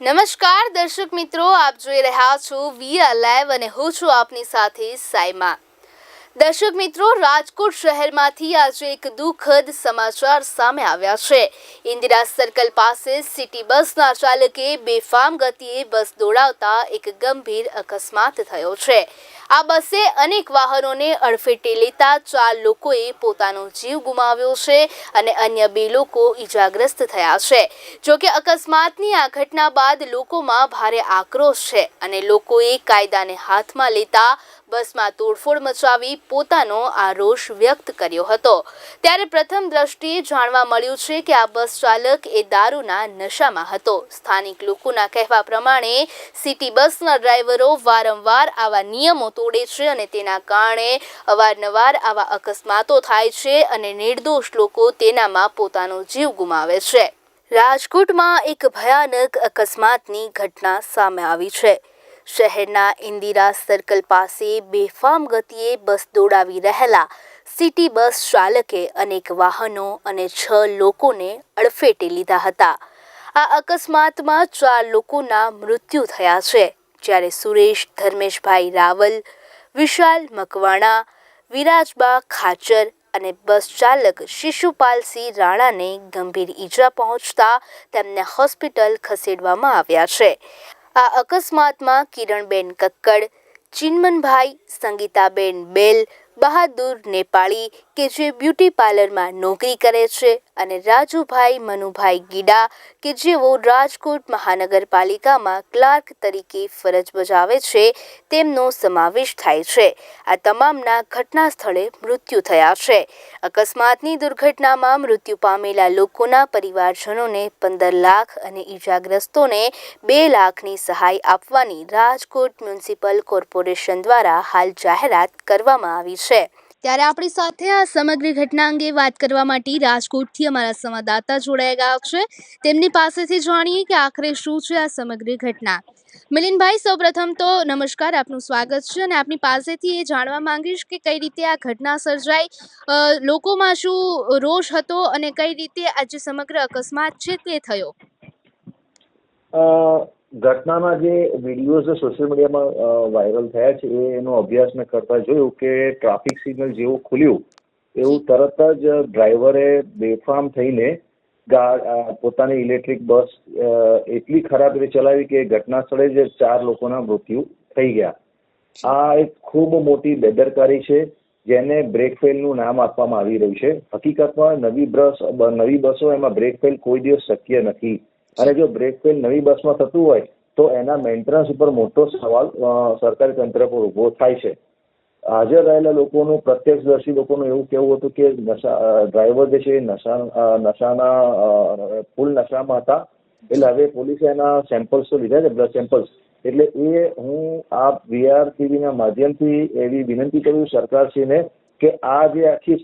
નમસ્કાર દર્શક મિત્રો, આપ જોઈ રહ્યા છો વીઆર લાઈવ અને હું છું આપની સાથે સાયમા. દર્શક મિત્રો, રાજકોટ શહેરમાંથી આજે એક દુઃખદ સમાચાર સામે આવ્યા છે. ઇન્દિરા સર્કલ પાસે સિટી બસના ચાલકે બેફામ ગતિએ બસ દોડાવતા એક ગંભીર અકસ્માત થયો છે. આ બસે અનેક વાહનોને અડફેટે લેતા ચાર લોકોએ પોતાનો જીવ ગુમાવ્યો છે અને અન્ય બે લોકો ઈજાગ્રસ્ત થયા છે. જોકે અકસ્માતની આ ઘટના બાદ લોકોમાં ભારે આક્રોશ છે અને લોકોએ કાયદાને હાથમાં લેતા બસમાં તોડફોડ મચાવી પોતાનો આરોષ વ્યક્ત કર્યો હતો. ત્યારે પ્રથમ દ્રષ્ટિએ જાણવા મળ્યું છે કે આ બસ ચાલક એ દારૂના નશામાં હતો. સ્થાનિક લોકોના કહેવા પ્રમાણે સિટી બસના ડ્રાઈવરો વારંવાર આવા નિયમો તોડે છે અને તેના કારણે અવારનવાર આવા અકસ્માતો થાય છે અને નિર્દોષ લોકો તેનામાં પોતાનો જીવ ગુમાવે છે. રાજકોટમાં એક ભયાનક અકસ્માતની ઘટના સામે આવી છે. શહેરના ઇન્દિરા સર્કલ પાસે બેફામ ગતિએ બસ દોડાવી રહેલા સિટી બસ ચાલકે અનેક વાહનો અને છ લોકોને અડફેટે લીધા હતા. આ અકસ્માતમાં ચાર લોકોના મૃત્યુ થયા છે. જ્યારે સુરેશ, ધર્મેશભાઈ રાવલ, વિશાલ મકવાણા, વિરાજબા ખાચર અને બસ ચાલક શિશુપાલસિંહ રાણાને ગંભીર ઈજા પહોંચતા તેમને હોસ્પિટલ ખસેડવામાં આવ્યા છે. આ અકસ્માતમાં કિરણબેન કક્કડ, ચિન્મનભાઈ, સંગીતાબેન બેલ, બહાદુર નેપાળી કે જે બ્યુટી પાર્લરમાં નોકરી કરે છે અને રાજુભાઈ, મનુભાઈ ગીડા કે જેઓ રાજકોટ મહાનગરપાલિકામાં ક્લાર્ક તરીકે ફરજ બજાવે છે, તેમનો સમાવેશ થાય છે. આ તમામના ઘટના સ્થળે મૃત્યુ થયા છે. અકસ્માતની દુર્ઘટનામાં મૃત્યુ પામેલા લોકોના પરિવારજનોને પંદર લાખ અને ઈજાગ્રસ્તોને બે લાખની સહાય આપવાની રાજકોટ મ્યુનિસિપલ કોર્પોરેશન દ્વારા હાલ જાહેરાત કરવામાં આવી છે. ત્યારે આપણી સાથે આ સમગ્ર ઘટના અંગે વાત કરવા માટે રાજકોટથી અમારા સંવાદદાતા જોડાઈ ગયા છે. તેમની પાસેથી જાણીએ કે આખરે શું છે આ સમગ્ર ઘટના. મિલિનભાઈ, સૌપ્રથમ તો નમસ્કાર, આપનું સ્વાગત છે અને આપની પાસેથી એ જાણવા માંગીશ કે કઈ રીતે આ ઘટના સર્જાઈ લોકોમાં શું રોષ હતો અને કઈ રીતે આ જે સમગ્ર અકસ્માત છે તે થયો? ઘટનાના જે વિડીયોઝ સોશિયલ મીડિયામાં વાયરલ થયા છે એનો અભ્યાસ મેં કરતા જોયું કે ટ્રાફિક સિગ્નલ જેવું ખુલ્યું એવું તરત જ ડ્રાઈવરે બેફામ થઈને પોતાની ઇલેક્ટ્રિક બસ એટલી ખરાબ રીતે ચલાવી કે ઘટના સ્થળે જ ચાર લોકોના મૃત્યુ થઈ ગયા. આ એક ખૂબ મોટી બેદરકારી છે જેને બ્રેક ફેલનું નામ આપવામાં આવી રહ્યું છે. હકીકતમાં નવી બસ નવી બસો એમાં બ્રેક ફેલ કોઈ દિવસ શક્ય નથી. અને જો બ્રેક ફેલ નવી બસમાં થતું હોય, તો એના મેન્ટેનન્સ ઉપર મોટો સવાલ સરકારી તંત્ર પર ઊભો થાય છે. હાજર રહેલા લોકોનું, પ્રત્યક્ષદર્શી લોકોનું એવું કહેવું હતું કે નશા ડ્રાઈવર જે છે નશા નશાના ફૂલ નશામાં હતા. એટલે હવે પોલીસે એના સેમ્પલ્સ તો લીધા છે બ્લડ સેમ્પલ્સ એટલે એ હું આ વીઆર ટીવીના માધ્યમથી એવી વિનંતી કરું સરકારશ્રીને કે આ જે આખી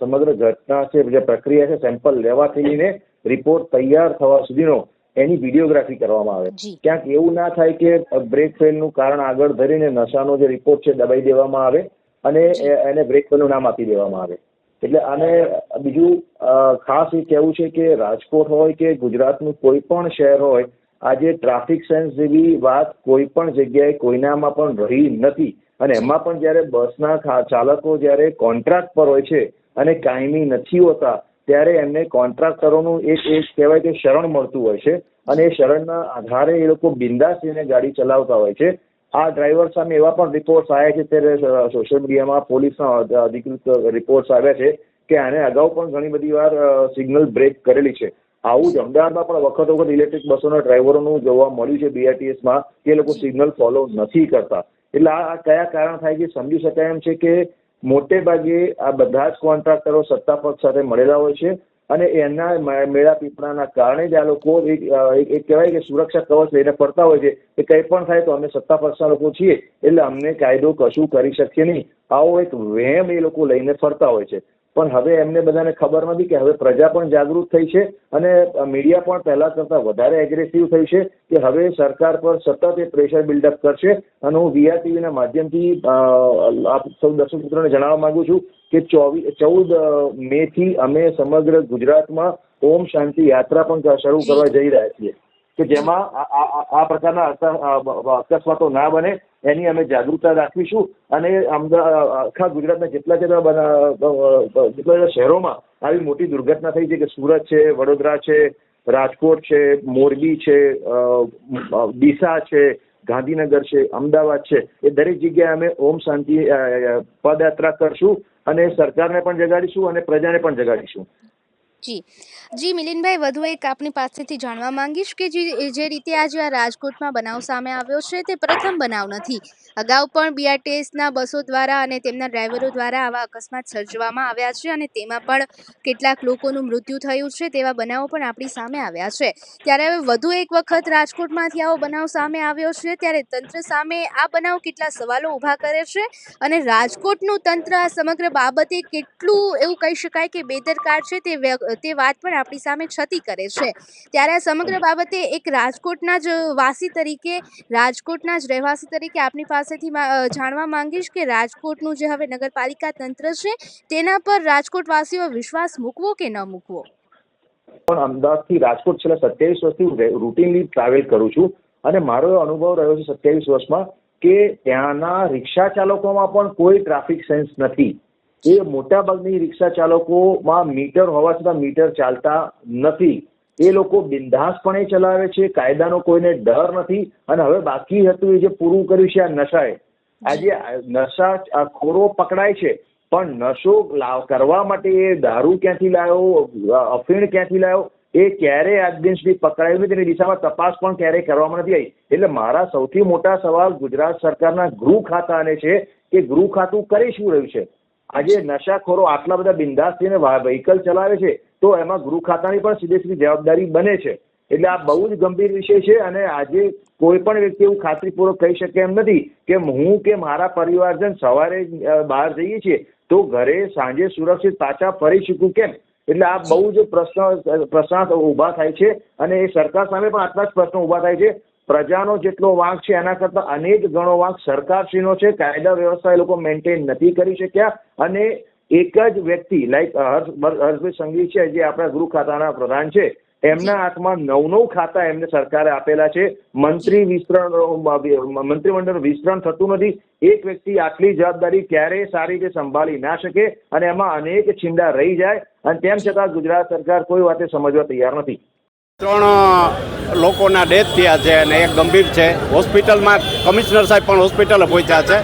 સમગ્ર ઘટના છે, જે પ્રક્રિયા છે સેમ્પલ લેવાથી લઈને રિપોર્ટ તૈયાર થવા સુધીનો એની વિડીયોગ્રાફી કરવામાં આવે. ક્યાંક એવું ના થાય કે બ્રેક ફેલનું કારણ આગળ ધરીને નશાનો જે રિપોર્ટ છે દબાઈ દેવામાં આવે અને એને બ્રેક ફેલનું નામ આપી દેવામાં આવે. એટલે આને બીજું ખાસ એ કહેવું છે કે રાજકોટ હોય કે ગુજરાતનું કોઈ પણ શહેર હોય આજે ટ્રાફિક સેન્સ જેવી વાત કોઈ પણ જગ્યાએ કોઈનામાં પણ રહી નથી. અને એમાં પણ જ્યારે બસના ચાલકો જ્યારે કોન્ટ્રાક્ટ પર હોય છે અને કાયમી નથી હોતા ત્યારે એમને કોન્ટ્રાક્ટરોનું એક એક કહેવાય કે શરણ મળતું હોય છે. અને એ શરણના આધારે એ લોકો બિંદાસ જઈને ગાડી ચલાવતા હોય છે. આ ડ્રાઈવર સામે એવા પણ રિપોર્ટ્સ આવ્યા છે, ત્યારે સોશિયલ મીડિયામાં પોલીસના અધિકૃત રિપોર્ટ્સ આવ્યા છે કે આને અગાઉ પણ ઘણી બધી વાર સિગ્નલ બ્રેક કરેલી છે. આવું જ અમદાવાદમાં પણ વખત વખત ઇલેક્ટ્રિક બસોના ડ્રાઈવરોનું જોવા મળ્યું છે બીઆરટીએસમાં કે લોકો સિગ્નલ ફોલો નથી કરતા. એટલે આ કયા કારણ થાય છે સમજી શકાય એમ છે કે મોટે ભાગે આ બધા જ કોન્ટ્રાક્ટરો સત્તા પક્ષ સાથે મળેલા હોય છે અને એના મેળા પીપળાના કારણે જ આ લોકો એક કહેવાય કે સુરક્ષા કવચ લઈને ફરતા હોય છે. કે કંઈ પણ થાય તો અમે સત્તા પક્ષના લોકો છીએ. એટલે અમને કાયદો કશું કરી શકીએ નહીં. આવો એક વહેમ એ લોકો લઈને ફરતા હોય છે. પણ હવે એમને બધાને ખબર નથી કે હવે પ્રજા પણ જાગૃત થઈ છે અને મીડિયા પણ પહેલા કરતા વધારે એગ્રેસિવ થઈ છે કે હવે સરકાર પર સતત એ પ્રેશર બિલ્ડઅપ કરશે. અને હું વીઆરટીવીના માધ્યમથી આપ સૌ દર્શક મિત્રોને જણાવવા માંગુ છું કે ચોવીસ ચૌદ મે થી અમે સમગ્ર ગુજરાતમાં ઓમ શાંતિ યાત્રા પણ શરૂ કરવા જઈ રહ્યા છીએ. કે જેમાં આ- પ્રકારના અકસ્માતો ના બને, એની અમે જાગૃતતા રાખીશું અને આખા ગુજરાતના જેટલા જેટલા જેટલા જેટલા શહેરોમાં આવી મોટી દુર્ઘટના થઈ છે કે સુરત છે, વડોદરા છે, રાજકોટ છે, મોરબી છે ડીસા છે, ગાંધીનગર છે, અમદાવાદ છે. એ દરેક જગ્યાએ અમે ઓમ શાંતિ પદયાત્રા કરશું અને સરકારને પણ જગાડીશું અને પ્રજાને પણ જગાડીશું. જી. જી, મિલિનભાઈ, વધુ એક આપની પાસેથી જાણવા માંગીશ કે જે રીતે આજે આ રાજકોટમાં બનાવ સામે આવ્યો છે, તે પ્રથમ બનાવ નથી. અગાઉ પણ બીઆરટીએસના બસો દ્વારા અને તેમના ડ્રાઈવરો દ્વારા આવા અકસ્માત સર્જવામાં આવ્યા છે અને તેમાં પણ કેટલાક લોકોનું મૃત્યુ થયું છે, તેવા બનાવો પણ આપણી સામે આવ્યા છે. ત્યારે હવે વધુ એક વખત રાજકોટમાંથી આવો બનાવ સામે આવ્યો છે, ત્યારે તંત્ર સામે આ બનાવ કેટલા સવાલો ઊભા કરે છે અને રાજકોટનું તંત્ર આ સમગ્ર બાબતે કેટલું એવું કહી શકાય કે બેદરકાર છે, તે તે વાત પણ આપણી સામે છતી કરે છે. ત્યારે આ સમગ્ર બાબતે એક રાજકોટના જ વાસી તરીકે, રાજકોટના જ રહેવાસી તરીકે આપની પાસેથી જાણવા માંગીશ કે રાજકોટનું જે હવે નગરપાલિકા તંત્ર છે, તેના પર રાજકોટવાસીઓ વિશ્વાસ મૂકવો કે ન મૂકવો? પણ અમદાવાદથી રાજકોટ છેલ્લા સત્યાવીસ વર્ષથી રૂટીનલી ટ્રાવેલ કરું છું અને મારો અનુભવ રહ્યો છે સત્યાવીસ વર્ષમાં કે ત્યાંના રિક્ષા ચાલકોમાં પણ કોઈ ટ્રાફિક સેન્સ નથી. એ મોટાભાગની રિક્ષા ચાલકોમાં મીટર હોવા છતાં મીટર ચાલતા નથી. એ લોકો બિંદાસપણે ચલાવે છે, કાયદાનો કોઈને ડર નથી અને હવે બાકી હતું એ જે પૂરું કર્યું છે આ નશાએ. આજે નશા ખોરો પકડાય છે, પણ નશો કરવા માટે એ દારૂ ક્યાંથી લાવ્યો અફીણ ક્યાંથી લાવ્યો એ ક્યારે આજ દિન સુધી પકડાયું નથી તેની દિશામાં તપાસ પણ ક્યારેય કરવામાં નથી આવી. એટલે મારા સૌથી મોટા સવાલ ગુજરાત સરકારના ગૃહ ખાતાને છે કે ગૃહ ખાતું કરી શું રહ્યું છે? આજે નશાખોરો આટલા બધા બિંદાસ થઈને વ્હીકલ ચલાવે છે, તો એમાં ગૃહ ખાતાની પણ સીધી સીધી જવાબદારી બને છે. એટલે આ બહુ જ ગંભીર વિષય છે અને આજે કોઈ પણ વ્યક્તિ એવું ખાતરીપૂર્વક કહી શકે એમ નથી કે હું કે મારા પરિવારજન સવારે બહાર જઈએ છીએ તો ઘરે સાંજે સુરક્ષિત પાછા ફરી શકું કેમ? એટલે આ બહુ જ પ્રશ્ન પ્રશ્ન ઊભા થાય છે અને એ સરકાર સામે પણ આટલા જ પ્રશ્નો ઊભા થાય છે. પ્રજાનો જેટલો વાંક છે એના કરતા અનેક ગણો વાંક સરકારશ્રીનો છે. કાયદા વ્યવસ્થા એ લોકો મેન્ટેન નથી કરી શક્યા. અને એક જ વ્યક્તિ લાઈક હર્ષ હર્ષભાઈ સંઘવી છે જે આપણા ગૃહ ખાતાના પ્રધાન છે એમના હાથમાં નવ નવ ખાતા એમને સરકારે આપેલા છે. મંત્રી વિસ્તરણ મંત્રીમંડળ વિસ્તરણ થતું નથી. એક વ્યક્તિ આટલી જવાબદારી ક્યારેય સારી રીતે સંભાળી ના શકે અને એમાં અનેક છીંડા રહી જાય. અને તેમ છતાં ગુજરાત સરકાર કોઈ વાતે સમજવા તૈયાર નથી. ત્રણ લોકોના ડેથ થયા છે અને એક ગંભીર છે. હોસ્પિટલમાં કમિશનર સાહેબ પણ હોસ્પિટલે પહોંચ્યા છે.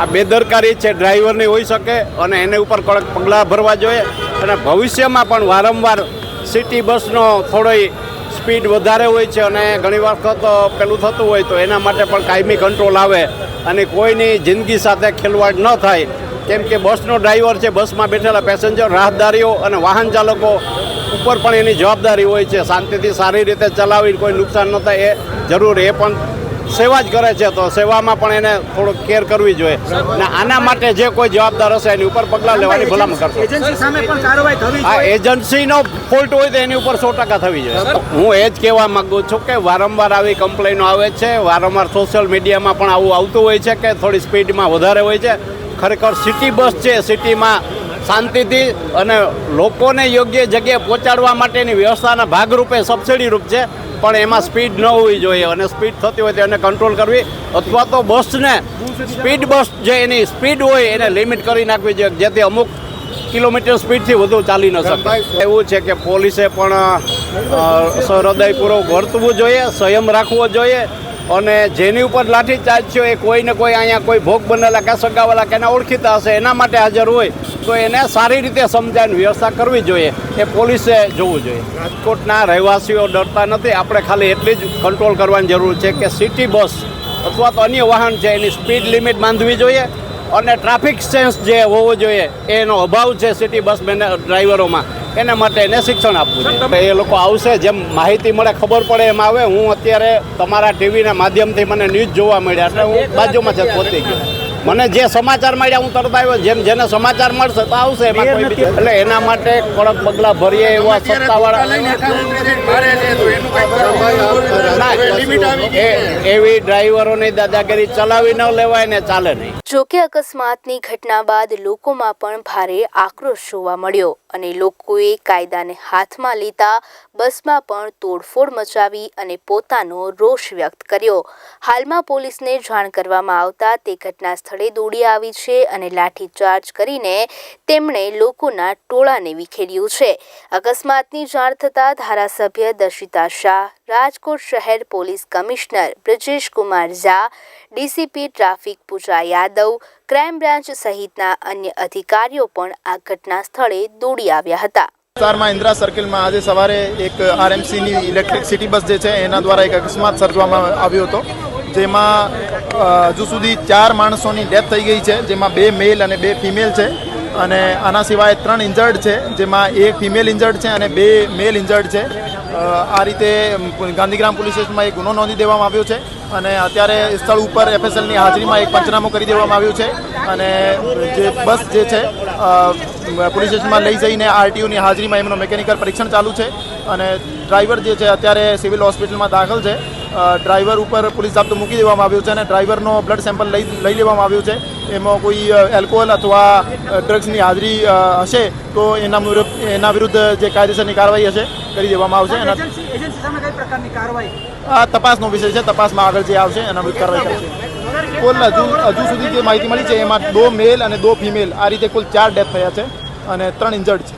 આ બેદરકારી છે ડ્રાઈવરની હોઈ શકે અને એને ઉપર કડક પગલાં ભરવા જોઈએ અને ભવિષ્યમાં પણ વારંવાર સિટી બસનો થોડી સ્પીડ વધારે હોય છે અને ઘણી વખત પેલું થતું હોય તો એના માટે પણ કાયમી કંટ્રોલ આવે અને કોઈની જિંદગી સાથે ખેલવાડ ન થાય. કેમ કે બસનો ડ્રાઈવર છે, બસમાં બેઠેલા પેસેન્જર, રાહદારીઓ અને વાહન ચાલકો ઉપર પણ એની જવાબદારી હોય છે. શાંતિથી સારી રીતે ચલાવી કોઈ નુકસાન ન થાય એ જરૂર. એ પણ સેવા જ કરે છે તો સેવામાં પણ એને થોડોક કેર કરવી જોઈએ. ને આના માટે જે કોઈ જવાબદાર હશે એની ઉપર પગલાં લેવાની ભલામણ કરશો. એજન્સી સામે પણ કાર્યવાહી થવી આ એજન્સીનો ફોલ્ટ હોય તો એની ઉપર સો ટકા થવી જોઈએ. હું એ જ કહેવા માગું છું કે વારંવાર આવી કમ્પ્લેનો આવે છે. વારંવાર સોશિયલ મીડિયામાં પણ આવું આવતું હોય છે કે થોડી સ્પીડમાં વધારે હોય છે. ખરેખર સિટી બસ છે સિટીમાં શાંતિથી અને લોકોને યોગ્ય જગ્યાએ પહોંચાડવા માટેની વ્યવસ્થાના ભાગરૂપે સબસિડી રૂપ છે. પણ એમાં સ્પીડ ન હોવી જોઈએ અને સ્પીડ થતી હોય તો એને કંટ્રોલ કરવી અથવા તો બસને સ્પીડ બસ જે એની સ્પીડ હોય એને લિમિટ કરી નાખવી જોઈએ, જેથી અમુક કિલોમીટર સ્પીડથી વધુ ચાલી ન શકે. એવું છે કે પોલીસે પણ હૃદયપૂર્વક વર્તવું જોઈએ, સંયમ રાખવો જોઈએ અને જેની ઉપર લાઠીચાર્જ છે એ કોઈને કોઈ અહીંયા કોઈ ભોગ બનેલા કે સગાવાલા કે એના ઓળખીતા હશે, એના માટે હાજર હોય તો એને સારી રીતે સમજાવીને વ્યવસ્થા કરવી જોઈએ. એ પોલીસે જોવું જોઈએ. રાજકોટના રહેવાસીઓ ડરતા નથી. આપણે ખાલી એટલી જ કંટ્રોલ કરવાની જરૂર છે કે સિટી બસ અથવા તો અન્ય વાહન છે એની સ્પીડ લિમિટ બાંધવી જોઈએ અને ટ્રાફિક સેન્સ જે હોવો જોઈએ એનો અભાવ છે સિટી બસ મેને ડ્રાઈવરોમાં એના માટે એને શિક્ષણ આપવું જોઈએ. એ લોકો આવશે જેમ માહિતી મળે ખબર પડે એમ આવે. હું અત્યારે તમારા ટીવીના માધ્યમથી મને ન્યૂઝ જોવા મળ્યા એટલે હું બાજુમાં છે પહોંચી ગયો. મને જે સમાચાર મળ્યા હું તરત આવ્યો. જેમ જેને સમાચાર મળશે તો આવશે એમાં કોઈ એટલે એના માટે કડક પગલાં ભરીએ એવા સત્તાવાળા એવી ડ્રાઈવરોની દાદાગીરી ચલાવી ન લેવાય ને ચાલે નહીં. જોકે અકસ્માતની ઘટના બાદ લોકોમાં પણ ભારે આક્રોશ જોવા મળ્યો. અને લોકોએ કાયદાને હાથમાં લેતા બસમાં પણ તોડફોડ મચાવી અને પોતાનો રોષ વ્યક્ત કર્યો. હાલમાં પોલીસને જાણ કરવામાં આવતા તે ઘટના સ્થળે દોડી આવી છે અને લાઠીચાર્જ કરીને તેમણે લોકોના ટોળાને વિખેર્યું છે. અકસ્માતની જાણ થતાં ધારાસભ્ય દર્શિતા શાહ, રાજકોટ શહેર police commissioner Brajesh Kumar Jha, DCP traffic Pooja Yadav crime branch સહિતના અન્ય અધિકારીઓ પણ આ ઘટના સ્થળે દોડી આવ્યા હતા. વિસ્તારમાં ઇન્દ્રા સર્કલમાં આજે સવારે એક આરએમસીની ઇલેક્ટ્રિક સિટી બસ જે છે, એના દ્વારા એક અકસ્માત સર્જવામાં આવ્યો હતો, જેમાં હજુ સુધી ચાર માણસોની ડેથ થઈ ગઈ છે, જેમાં બે મેલ અને બે ફિમેલ છે, અને આના સિવાય ત્રણ ઇન્જર્ડ છે, જેમાં એક ફિમેલ ઇન્જર્ડ છે અને બે મેલ ઇન્જર્ડ છે. આ રીતે ગાંધીગ્રામ પોલીસ સ્ટેશનમાં એક ગુનો નોંધી દેવામાં આવ્યો છે અને અત્યારે સ્થળ ઉપર એફએસએલની હાજરીમાં એક પંચનામું કરી દેવામાં આવ્યું છે અને જે બસ જે છે પોલીસ સ્ટેશનમાં લઈ જઈને આરટીઓની હાજરીમાં એમનું મેકેનિકલ પરીક્ષણ ચાલુ છે અને ડ્રાઈવર જે છે અત્યારે સિવિલ હોસ્પિટલમાં દાખલ છે. ડ્રાઈવર ઉપર પોલીસ જાપ્તો મૂકી દેવામાં આવ્યો છે અને ડ્રાઈવરનો બ્લડ સેમ્પલ લઈ લઈ લેવામાં આવ્યું છે. એમાં કોઈ એલ્કોહોલ અથવા ડ્રગ્સની હાજરી હશે તો એના એના વિરુદ્ધ જે કાયદેસરની કાર્યવાહી હશે કરી દેવામાં આવશે. એના આ તપાસનો વિષય છે. તપાસમાં આગળ જે આવશે એના વિરુદ્ધ કાર્યવાહી કરશે કુલ હજુ હજુ સુધી જે માહિતી મળી છે એમાં દો મેલ અને દો ફિમેલ આ રીતે કુલ ચાર ડેથ થયા છે અને ત્રણ ઇન્જર્ડ છે.